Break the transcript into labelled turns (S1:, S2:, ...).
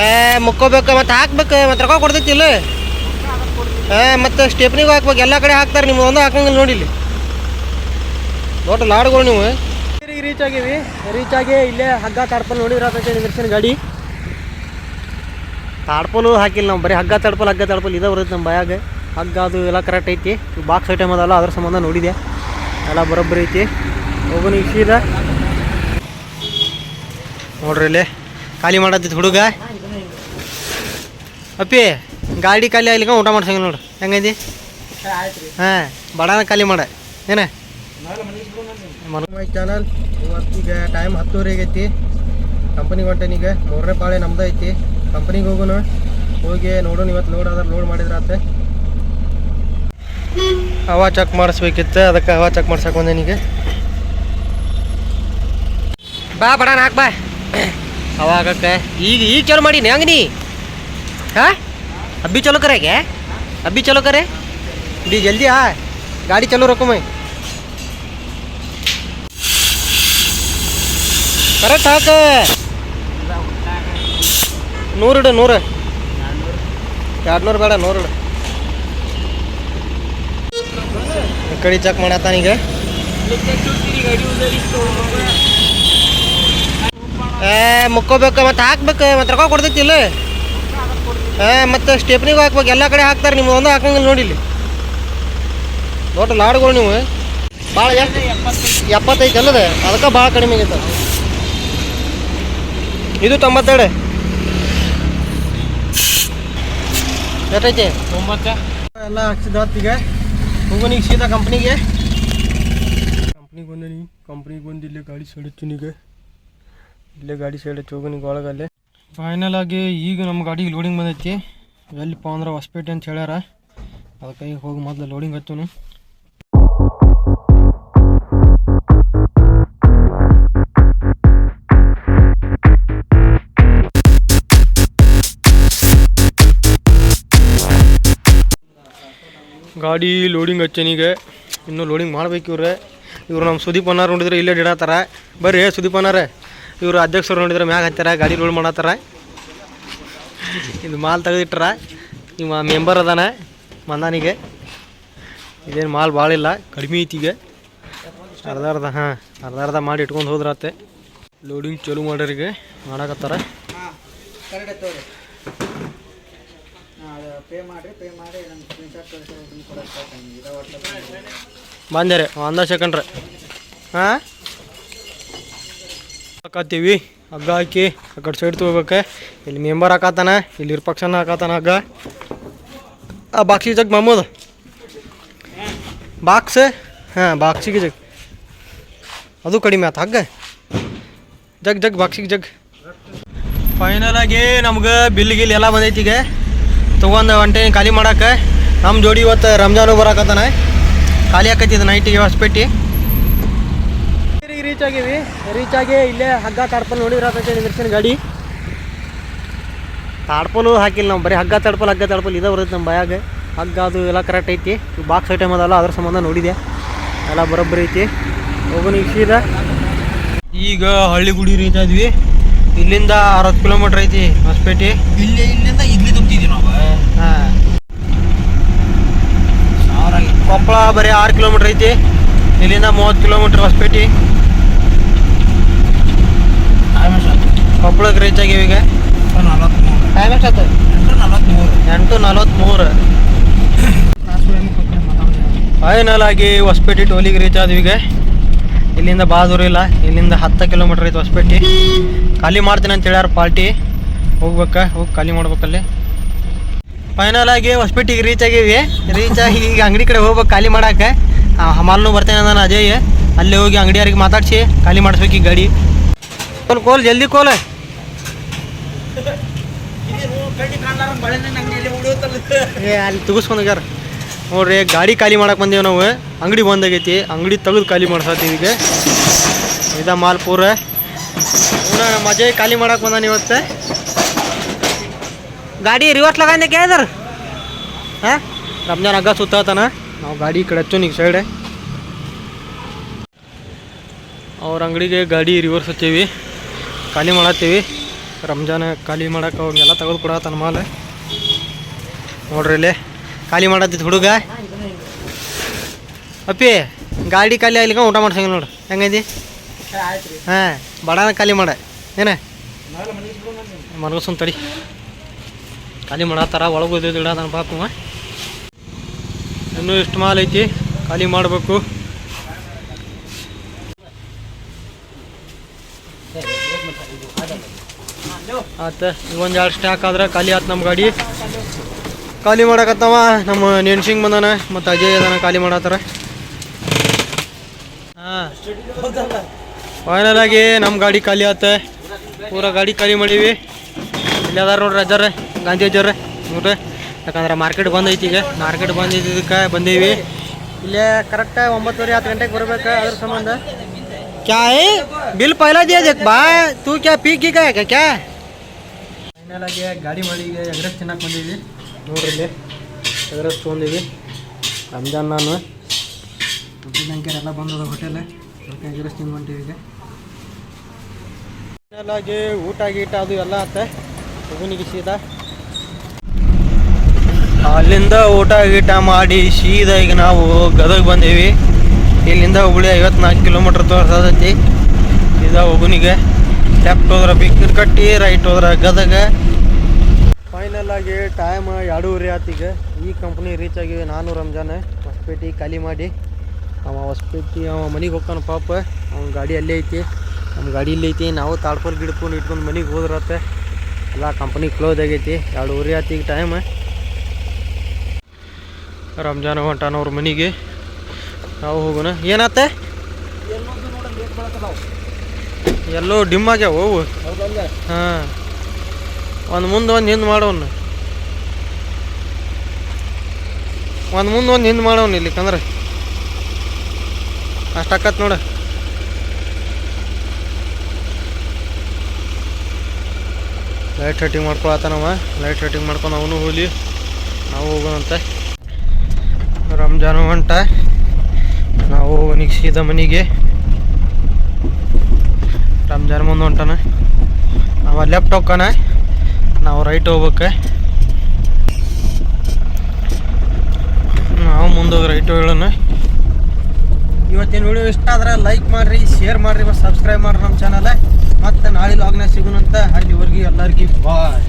S1: ಏ ಮುಕ್ಕೋಬೇಕು ಮತ್ತೆ ಹಾಕ್ಬೇಕು ಮತ್ತೆ ರೊಕ್ಕ ಕೊಡ್ತೈತಿ ಇಲ್ಲ. ಏ ಮತ್ತೆ ಸ್ಟೆಪ್ನಿಗೂ ಹಾಕ್ಬೇಕು ಎಲ್ಲ ಕಡೆ ಹಾಕ್ತಾರೆ ನಿಮ್ಗೆ ಒಂದು ಹಾಕಂಗಿಲ್ಲ ನೋಡಿ ಇಲ್ಲಿ. ದೊಡ್ಡ ಲಾಡ್ಗಳು ನೀವು. ರೀಚ್ ಆಗಿವಿ. ರೀಚ್ ಆಗಿ ಇಲ್ಲೇ ಹಗ್ಗ ತಾಡ್ಪಲ್ ನೋಡಿದ್ರೆ ಗಾಡಿ. ತಾಡ್ಪಲು ಹಾಕಿಲ್ಲ ನಾವು ಬರೀ ಹಗ್ಗ ತಡ್ಪಲ್ ಹಗ್ಗ ತಡ್ಪಲ್ ಇದೇ ಬರುತ್ತೆ ನಮ್ಮ ಬಾಯಾಗ. ಹಗ್ಗ ಅದು ಎಲ್ಲ ಕರೆಕ್ಟ್ ಐತಿ. ಬಾಕ್ಸ್ ಐಟಮ್ ಅದಲ್ಲ ಅದ್ರ ಸಂಬಂಧ ನೋಡಿದೆ. ಎಲ್ಲ ಬರೋಬ್ಬರಿ ಐತಿ. ಹೋಗೋನು ಇಷ್ಟ ನೋಡ್ರಿ ಇಲ್ಲಿ ಖಾಲಿ ಮಾಡತ್ತಿತ್ತು ಹುಡುಗ. ಅಪ್ಪಿ ಗಾಡಿ ಖಾಲಿ ಆಗ್ಲಿಕ್ಕ ಊಟ ಮಾಡ್ಸಂಗಿಲ್ಲ ನೋಡ್ರಿ ಹೆಂಗೈತಿ? ಹಾಂ ಬಡಾನ ಖಾಲಿ ಮಾಡ. ಏನ? ಮೈ ಚಾನಲ್ ಇವತ್ತೀಗ ಟೈಮ್ ಹತ್ತುವರೆಗೆ ಐತಿ ಕಂಪನಿಗೆ ಹೊಂಟೇನೀಗ ಮೂರನೇ ಪಾಳೆ ನಮ್ದು ಐತಿ. ಕಂಪ್ನಿಗೆ ಹೋಗೋಣ ಹೋಗಿ ನೋಡೋಣ ಇವತ್ತು ಲೋಡ್ ಆದ್ರೆ ಲೋಡ್ ಮಾಡಿದ್ರ ಆತ. ಹವಾ ಚೆಕ್ ಮಾಡಿಸ್ಬೇಕಿತ್ತು. ಅದಕ್ಕೆ ಹವಾ ಚೆಕ್ ಮಾಡ್ಸಕ್ಕೆ ಬಂದೇನೀಗ ಬಾ ಬಡಾನ ಹಾಕ್ ಬಾ. ಹವಾ ಹಾಕಕ್ಕೆ ಈಗ ಈಗ ಚಾಲು ಮಾಡೀನಿ ಹೆಂಗೆ ನೀ? ಹಾಂ ಅಬ್ಬಿ ಚಲೋ ಕರೆಗೆ ಅಬ್ಬಿ ಚಲೋ करे दी जल्दी आ गाड़ी चलो रखो मैं ಕರೆಕ್ಟ್ ಹಾಕ ನೂರಿಡು ನೂರು ಎರಡು ನೂರು ಬೇಡ ನೂರಿಡು ಈ ಕಡೆ ಚೆಕ್ ಮಾಡತ್ತಾನೀಗ ಏ ಮುಕ್ಕೋಬೇಕು ಮತ್ತೆ ಹಾಕ್ಬೇಕು ಮತ್ತೆ ರೊಕ್ಕ ಕೊಡ್ತೈತಿ ಇಲ್ಲ ಏ ಮತ್ತೆ ಸ್ಟೆಪ್ನಿಗೂ ಹಾಕ್ಬೇಕು. ಎಲ್ಲ ಕಡೆ ಹಾಕ್ತಾರೆ. ನಿಮ್ಗೆ ಒಂದು ಹಾಕಂಗಿಲ್ಲ ನೋಡಿ ಇಲ್ಲಿ. ದೊಡ್ಡ ಲಾಡ್ಗಳು ನೀವು. ಭಾಳ ಎಷ್ಟು ಎಪ್ಪತ್ತೈದು ಅಲ್ಲದೆ? ಅದಕ್ಕೆ ಭಾಳ ಕಡಿಮೆ ಆಗೈತೆ. ಇದು ತೊಂಬತ್ತೆರಡು. ಎಷ್ಟೈತಿ? ಎಲ್ಲ ಹಾಕ್ಸಿದ ಈಗ ಹೋಗೋನಿಗೆ ಸೀದಾ ಕಂಪ್ನಿಗೆ. ಕಂಪ್ನಿಗೆ ಬಂದೀನಿ ಕಂಪ್ನಿಗೆ ಬಂದು ಇಲ್ಲೇ ಗಾಡಿ ಸೈಡ್ ಹಚ್ಚೀನೀಗ ಇಲ್ಲೇ ಗಾಡಿ ಸೈಡ್ ಹಚ್ಚಿ ಹೋಗೋಣ ಈಗ ಒಳಗಲ್ಲೇ. ಫೈನಲ್ ಆಗಿ ಈಗ ನಮ್ಮ ಗಾಡಿಗೆ ಲೋಡಿಂಗ್ ಬಂದೈತಿ. ಎಲ್ಲಿಪ್ಪ ಅಂದ್ರೆ ಹೊಸಪೇಟೆ ಅಂತ ಹೇಳ್ಯಾರ. ಅದಕ್ಕೆ ಹೋಗಿ ಮೊದಲು ಲೋಡಿಂಗ್ ಹಚ್ಚೋನು ಗಾಡಿ ಲೋಡಿಂಗ್ ಹಚ್ಚನೀಗ ಇನ್ನೂ ಲೋಡಿಂಗ್ ಮಾಡ್ಬೇಕು ಇವ್ರೆ. ಇವ್ರು ನಮ್ಮ ಸುದೀಪ್ ಅನ್ನಾರು ನೋಡಿದ್ರೆ ಇಲ್ಲೇ ಇಡತ್ತಾರ ಬರ್ರಿ ಸುದೀಪ್ ಅನ್ನಾರ ಇವರು ಅಧ್ಯಕ್ಷರು ನೋಡಿದ್ರೆ ಮ್ಯಾಗ ಹತ್ತಾರ ಗಾಡಿ ರೋಲ್ ಮಾಡತ್ತಾರ. ಇದು ಮಾಲ್ ತೆಗೆದಿಟ್ರ. ಇವ ಮೆಂಬರ್ ಅದಾನ ಮಂದಾನಿಗೆ. ಇದೇನು ಮಾಲ್ ಭಾಳ ಇಲ್ಲ, ಕಡಿಮೆ ಈಗ. ಅರ್ಧ ಅರ್ಧ, ಹಾಂ, ಅರ್ಧ ಅರ್ಧ ಮಾಡಿ ಇಟ್ಕೊಂಡು ಹೋದ್ರತ್ತೆ ಲೋಡಿಂಗ್ ಚಲೋ ಮಾಡೋರಿಗೆ ಮಾಡಾಕತ್ತಾರ. ಬಂದ್ಯಾರೆ ಒಂದ ಸೆಕೆಂಡ್ರೆ ಹಾಂ? ಹಾಕತ್ತೀವಿ. ಹಗ್ಗ ಹಾಕಿ, ಆ ಕಡೆ ಸೈಡ್ ತೊಗೋಬೇಕು. ಇಲ್ಲಿ ಮೆಂಬರ್ ಹಾಕತ್ತಾನ, ಇಲ್ಲಿ ಇರ್ಪಕ್ಷನ ಹಾಕತ್ತಾನ ಹಗ್ಗ. ಆ ಬಾಕ್ಸಿಗೆ ಜಗ್ ಮಮ್ಮದು ಬಾಕ್ಸ್ ಹಾಂ ಬಾಕ್ಸಿಗೆ ಜಗ್. ಅದು ಕಡಿಮೆ ಆತ ಹಗ್ಗ. ಜಗ್ ಜಗ್ ಬಾಕ್ಸಿಗೆ ಜಗ್. ಫೈನಲ್ ಆಗಿ ನಮ್ಗೆ ಬಿಲ್ ಗಿಲ್ ಎಲ್ಲ ಬಂದೈತಿ ಈಗ. ತೊಗೊಂಡು ಒಂಟೆ ಖಾಲಿ ಮಾಡಕ್ಕೆ ನಮ್ಮ ಜೋಡಿ ಇವತ್ತು ರಂಜಾನು ಬರಕತ್ತಾನೆ. ಖಾಲಿ ಆಕೈತಿ ನೈಟಿಗೆ ಹೊಸಪೇಟಿ. ರೀಚ್ ಆಗಿವಿ. ರೀಚ್ ಆಗಿ ಇಲ್ಲೇ ಹಗ್ಗ ತಾಡ್ಪಲ್ ನೋಡಿದ್ರ ಗಾಡಿ. ತಾಡ್ಪಲು ಹಾಕಿಲ್ಲ ನಾವು ಬರೀ ಹಗ್ಗ ತಡ್ಪಲ್ ಹಗ್ಗ ತಡ್ಪಲ್ ಇದೇ ಬರುತ್ತೆ ನಮ್ಮ ಬಾಯಾಗ. ಹಗ್ಗ ಅದು ಎಲ್ಲ ಕರೆಕ್ಟ್ ಐತಿ. ಬಾಕ್ಸ್ ಐಟಮ್ ಅದಲ್ಲ ಅದ್ರ ಸಂಬಂಧ ನೋಡಿದೆ. ಎಲ್ಲ ಬರೋಬ್ಬರಿ ಐತಿ. ಹೋಗೋಣ ಈಗ ಸೀದಾ. ಈಗ ಹಳ್ಳಿಗುಡಿ ರೀಚ್ ಆದ್ವಿ. ಇಲ್ಲಿಂದ ಅರವತ್ತು ಕಿಲೋಮೀಟ್ರ್ ಐತಿ ಹೊಸಪೇಟೆ.
S2: ಇಲ್ಲಿ ಇಲ್ಲಿಂದ ಇಲ್ಲಿ ತುಂಬ್ತಿದ್ವಿ ನಾವು.
S1: ಹಾಂ. ಕೊಪ್ಪಳ ಬರೀ ಆರು ಕಿಲೋಮೀಟ್ರ್ ಐತಿ. ಇಲ್ಲಿಂದ ಮೂವತ್ತು ಕಿಲೋಮೀಟರ್ ಹೊಸಪೇಟೆ. ಕೊಪ್ಪಳಕ್ಕೆ ರೀಚ್ ಆಗಿವೆ ಈಗ?
S2: ಎಂಟು
S1: ನಲವತ್ತ್ಮೂರು ಫೈನಲ್ ಆಗಿ ಹೊಸಪೇಟೆ ಟೋಲಿಗೆ ರೀಚ್ ಆದ್ವಿ ಈಗ. ಇಲ್ಲಿಂದ ಭಾಳ ದೂರ ಇಲ್ಲ, ಇಲ್ಲಿಂದ ಹತ್ತು ಕಿಲೋಮೀಟರ್ ಐತೆ ಹೊಸಪೇಟೆ. ಖಾಲಿ ಮಾಡ್ತೀನಿ ಅಂತ ಹೇಳ್ಯಾರ ಪಾರ್ಟಿ. ಹೋಗ್ಬೇಕ, ಹೋಗಿ ಖಾಲಿ ಮಾಡ್ಬೇಕಲ್ಲಿ ಫೈನಲ್ ಆಗಿ ಹೊಸಪೇಟೆಗೆ ರೀಚ್ ಆಗೀವಿ. ರೀಚ್ ಆಗಿ ಈಗ ಅಂಗಡಿ ಕಡೆ ಹೋಗ್ಬೇಕು, ಖಾಲಿ ಮಾಡಕ್ಕೆ ಹಮಾಲ್ನು ಬರ್ತೇನೆ ನಾನು ಅಜಯ್. ಅಲ್ಲಿ ಹೋಗಿ ಅಂಗಡಿಯವ್ರಿಗೆ ಮಾತಾಡ್ಸಿ, ಖಾಲಿ ಮಾಡಿಸ್ಬೇಕು ಈ ಗಾಡಿ. ಕೋಲ್ ಜಲ್ದಿ ಕೋಲ್ ಏ, ಅಲ್ಲಿ ತುಗಿಸ್ಕೊಂಡೋಗ್ಯಾರ ನೋಡ್ರಿ, ಗಾಡಿ ಖಾಲಿ ಮಾಡಕ್ಕೆ ಬಂದೇವು ನಾವು. ಅಂಗಡಿ ಬಂದಾಗೈತಿ. ಅಂಗಡಿ ತೆಗೆದು ಖಾಲಿ ಮಾಡ್ಸತ್ತೀವಿ ಈಗ. ಇದ ಮಾಲ್ ಪೂರ. ಇವ್ನ ನಮ್ಮ ಅಜಯ್ ಖಾಲಿ ಮಾಡಕ್ಕೆ ಬಂದಾನ ಇವತ್ತು. ಗಾಡಿ ರಿವರ್ಸ್ ಲಗಾಂದೆ ಕೇಳಿದಾರ ಹಾಂ? ರಂಜಾನ್ ಹಗ್ಗ ಸುತ್ತಾತನ? ನಾವು ಗಾಡಿ ಈ ಕಡೆ ಹಚ್ಚೋನ್ ಈಗ ಸೈಡೆ. ಅವ್ರ ಅಂಗಡಿಗೆ ಗಾಡಿ ರಿವರ್ಸ್ ಹತ್ತೀವಿ ಖಾಲಿ ಮಾಡತ್ತೀವಿ. ರಂಜಾನ್ ಖಾಲಿ ಮಾಡಕ್ಕೆ ಅವಂಗೆಲ್ಲ ತೆಗೆದು ತನ್ನ ಮಾಲೆ. ನೋಡ್ರಿ ಇಲ್ಲಿ, ಖಾಲಿ ಮಾಡತ್ತಿತ್ತು ಹುಡುಗ. ಅಪ್ಪಿ, ಗಾಡಿ ಖಾಲಿ ಆಗ್ಲಿಕ್ಕ ಊಟ ಮಾಡ್ಸಂಗಿಲ್ಲ ನೋಡು. ಹೆಂಗೈತಿ? ಹಾಂ, ಬಡಾನ ಖಾಲಿ ಮಾಡ. ಏನ? ಮನಗಸನ್ ತಡಿ. ಖಾಲಿ ಮಾಡತ್ತಾರ, ಒಳಗೆ ಓದಿದ್ದು ನನ್ನ ಪಾಪ. ಇನ್ನೂ ಇಷ್ಟು ಮಾಲ್ ಐತಿ, ಖಾಲಿ ಮಾಡಬೇಕು. ಆತ ಒಂದು ಎರಡು ಸ್ಟ್ಯಾಕ್ ಆದ್ರೆ ಖಾಲಿ ಆತು ನಮ್ಮ ಗಾಡಿ. ಖಾಲಿ ಮಾಡಕತ್ತವ ನಮ್ಮ ನೆನ್ಸಿಂಗ್ ಬಂದಾನ ಮತ್ತು ಅಜಯ್ ಅದಾನ ಖಾಲಿ ಮಾಡತ್ತಾರ. ಹಾಂ. ಫೈನಲ್ ಆಗಿ ನಮ್ಮ ಗಾಡಿ ಖಾಲಿ ಆತ. ಪೂರ ಗಾಡಿ ಖಾಲಿ ಮಾಡೀವಿ. ಇಲ್ಲಿ ಅದಾರ ನೋಡ್ರಿ ಅಜ್ಜಾರ ಗಾಂಧಿ ಅಜ್ಜಾರ ನೋಡ್ರಿ. ಯಾಕಂದ್ರೆ ಮಾರ್ಕೆಟ್ ಬಂದ್ ಐತಿ ಈಗ. ಮಾರ್ಕೆಟ್ ಬಂದಿದ್ದಕ್ಕೆ ಬಂದೀವಿ. ಇಲ್ಲೇ ಕರೆಕ್ಟ್ ಒಂಬತ್ತುವರೆ ಹತ್ತು ಗಂಟೆಗೆ ಬರ್ಬೇಕು ಅದ್ರ ಸಂಬಂಧ. ಕ್ಯಾ ಹೇ ಬಿಲ್ ಪೈಲ देख भाई तू क्या ಕ್ಯಾ की का है ಕ್ಯಾ ಫೈನಲ್ ಆಗಿ ಗಾಡಿ ಮಳಿಗೆ ಎಗ್ರೆಸ್ ತಿನ್ನಕ್ಕೆ ಬಂದೀವಿ ನೋಡ್ರಿ ಇಲ್ಲಿ ಎಗ್ರೆಸ್ ತೊಗೊಂಡೀವಿ ರಂಜಾನ್ ನಾನು ನಂಗೆ ಎಲ್ಲ ಬಂದದ ಹೋಟೆಲ್ ಅದಕ್ಕೆ ಎಗ್ರೆಸ್ ತಿಂದು ಹೊಂಟೀವಿ ಈಗ ಫೈನಲ್ ಆಗಿ ಊಟ ಗೀಟ ಅದು ಎಲ್ಲ ಆತ ಮಗುನಿಗೆ ಸೀದಾ ಅಲ್ಲಿಂದ ಊಟ ಗೀಟ ಮಾಡಿ ಸೀದಾ ಈಗ ನಾವು ಗದಗ ಬಂದೀವಿ ಇಲ್ಲಿಂದ ಹುಬ್ಳಿ ಐವತ್ನಾಲ್ಕು ಕಿಲೋಮೀಟ್ರ್ ತೋರ್ಸತೈತಿ ಇದು ಒಬ್ಬನಿಗೆ ಲೆಫ್ಟ್ ಹೋದ್ರೆ ಬಿಕ್ಕಿರ್ ಕಟ್ಟಿ ರೈಟ್ ಹೋದ್ರೆ ಗದಗ. ಫೈನಲ್ ಆಗಿ ಟೈಮ್ ಎರಡೂವರೆ ಆತೀಗ ಈ ಕಂಪ್ನಿ ರೀಚ್ ಆಗಿವಿ ನಾನು ರಂಜಾನ್. ಹೊಸಪೇಟೆ ಖಾಲಿ ಮಾಡಿ. ಅವ ಹೊಸಪೇಟೆ, ಅವ ಮನೆಗೆ ಹೋಗ್ತಾನ ಪಾಪ. ಅವ್ನ ಗಾಡಿ ಅಲ್ಲೇ ಐತಿ. ನಮ್ಮ ಗಾಡಿ ಇಲ್ಲೇ ಐತಿ. ನಾವು ತಾಡ್ಪಲ್ ಗಿಡ್ಕೊಂಡು ಇಟ್ಕೊಂಡು ಮನೆಗೆ ಹೋದ್ರತ್ತೆ ಎಲ್ಲ ಕಂಪ್ನಿ ಕ್ಲೋಸ್ ಆಗೈತಿ. ಎರಡೂವರೆ ಆತಿ ಈಗ ಟೈಮ್ ರಂಜಾನ್ ಹೊಂಟಾನ ಅವ್ರ ಮನೆಗೆ. ನಾವು ಹೋಗೋಣ. ಏನತ್ತೆ ಎಲ್ಲೋ ಡಿಮ್ ಆಗ್ಯಾವ ಅವು? ಹಾಂ. ಒಂದು ಮುಂದೆ ಒಂದು ಹಿಂದೆ ಮಾಡೋನು. ಒಂದು ಮುಂದೆ ಒಂದು ಹಿಂದೆ ಮಾಡೋನು ಇಲ್ಲಿ ಕಂದ್ರೆ ಅಷ್ಟಾಕತ್ ನೋಡ. ಲೈಟ್ ಸೆಟ್ಟಿಂಗ್ ಮಾಡ್ಕೊಳತ್ತಾನವ. ಲೈಟ್ ಸೆಟ್ಟಿಂಗ್ ಮಾಡ್ಕೊಂಡು ಅವನು ಹೋಗ್ಲಿ. ನಾವು ಹೋಗೋಣಂತೆ. ರಂಜಾನ್ ಹೊಂಟ ನಾವು ಅವನಿಗೆ ಸೀದಾ ಮನೆಗೆ. ರಂಜಾನ್ ಮುಂದೆ ಹೊಂಟಾನ. ಅವ ಲೆಫ್ಟ್ ಹೋಗ್ಕಾನ ನಾವು ರೈಟ್ ಹೋಗ್ಬೇಕು. ನಾವು ಮುಂದೆ ರೈಟ್ ಹೇಳೋಣ ಇವತ್ತಿನ ವಿಡಿಯೋ ಇಷ್ಟ ಆದ್ರೆ ಲೈಕ್ ಮಾಡಿರಿ ಶೇರ್ ಮಾಡಿರಿ, ಮತ್ತು ಸಬ್ಸ್ಕ್ರೈಬ್ ಮಾಡಿರಿ ನಮ್ಮ ಚಾನಲ್ ಮತ್ತು ನಾಳೆ ಲಾಗ್ನಾಗ ಸಿಗೋಣಂತ ಅಲ್ಲಿವರೆಗೆ ಎಲ್ಲರಿಗೂ ಬಾಯ್